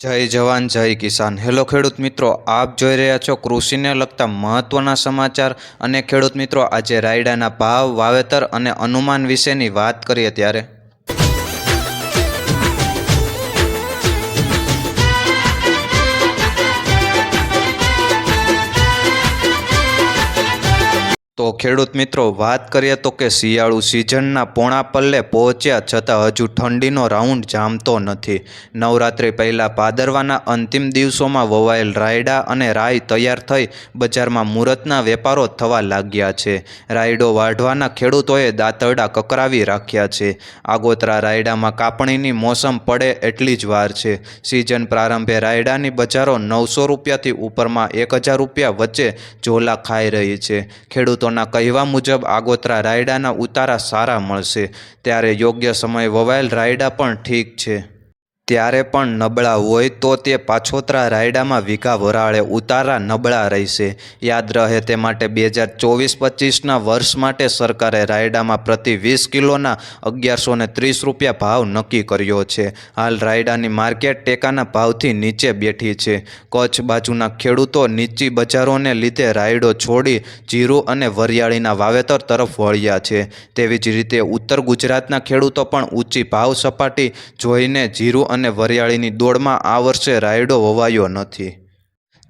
જય જવાન, જય કિસાન. હેલો ખેડૂત મિત્રો, આપ જોઈ રહ્યા છો કૃષિને લગતા મહત્વના સમાચાર અને ખેડૂત મિત્રો, આજે રાયડાના ભાવ, વાવેતર અને અનુમાન વિશેની વાત કરીએ ત્યારે. તો ખેડૂત મિત્રો, વાત કરીએ તો કે શિયાળુ સિઝનના પોણા પલ્લે પહોંચ્યા છતાં હજુ ઠંડીનો રાઉન્ડ જામતો નથી. નવરાત્રિ પહેલાં ભાદરવાના અંતિમ દિવસોમાં વવાયેલ રાયડા અને રાય તૈયાર થઈ બજારમાં મુહૂર્તના વેપારો થવા લાગ્યા છે. રાયડો વાઢવાના ખેડૂતોએ દાંતરડા કકરાવી રાખ્યા છે. આગોતરા રાયડામાં કાપણીની મોસમ પડે એટલી જ વાર છે. સિઝન પ્રારંભે રાયડાની બજારો નવસો રૂપિયાથી ઉપરમાં એક હજાર રૂપિયા વચ્ચે ઝોલા ખાઈ રહી છે. ખેડૂતોના કહેવા મુજબ આગોતરા રાયડાના ઉતારા સારા મળશે. ત્યારે યોગ્ય સમયે વવાયેલ રાયડા પણ ઠીક છે. ત્યારે પણ નબળા હોય તો તે પાછોતરા રાયડામાં વીઘા વરાળે ઉતારા નબળા રહેશે. યાદ રહે તે માટે બે હજાર ચોવીસ પચીસના વર્ષ માટે સરકારે રાયડામાં પ્રતિ વીસ કિલોના અગિયારસો ને ત્રીસ રૂપિયા ભાવ નક્કી કર્યો છે. હાલ રાયડાની માર્કેટ ટેકાના ભાવથી નીચે બેઠી છે. કચ્છ બાજુના ખેડૂતો નીચી બજારોને લીધે રાયડો છોડી જીરું અને વરિયાળીના વાવેતર તરફ વળ્યા છે. તેવી જ રીતે ઉત્તર ગુજરાતના ખેડૂતો પણ ઊંચી ભાવ સપાટી જોઈને જીરું અને વરિયાળીની દોડમાં આ વર્ષે રાયડો વવાયો નથી.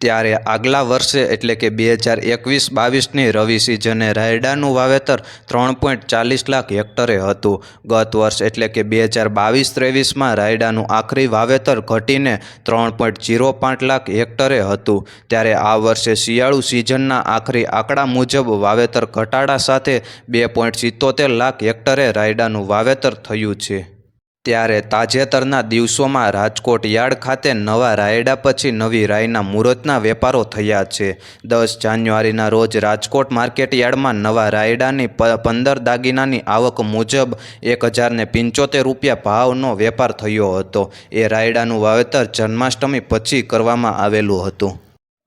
ત્યારે આગલા વર્ષે એટલે કે બે હજાર એકવીસ બાવીસની રવિ સિઝને રાયડાનું વાવેતર ત્રણ પોઈન્ટ ચાલીસ લાખ હેક્ટરે હતું. ગત વર્ષ એટલે કે બે હજાર બાવીસ ત્રેવીસમાં રાયડાનું આખરી વાવેતર ઘટીને ત્રણ પોઈન્ટ જીરો પાંચ લાખ હેક્ટરે હતું. ત્યારે આ વર્ષે શિયાળુ સિઝનના આખરી આંકડા મુજબ વાવેતર ઘટાડા સાથે બે પોઈન્ટ સિત્તોતેર લાખ હેક્ટરે રાયડાનું વાવેતર થયું છે. ત્યારે તાજેતરના દિવસોમાં રાજકોટ યાર્ડ ખાતે નવા રાયડા પછી નવી રાયના મુહૂર્તના વેપારો થયા છે. દસ જાન્યુઆરીના રોજ રાજકોટ માર્કેટ યાર્ડમાં નવા રાયડાની પંદર દાગીનાની આવક મુજબ એક હજારને પંચોતેર રૂપિયા ભાવનો વેપાર થયો હતો. એ રાયડાનું વાવેતર જન્માષ્ટમી પછી કરવામાં આવેલું હતું.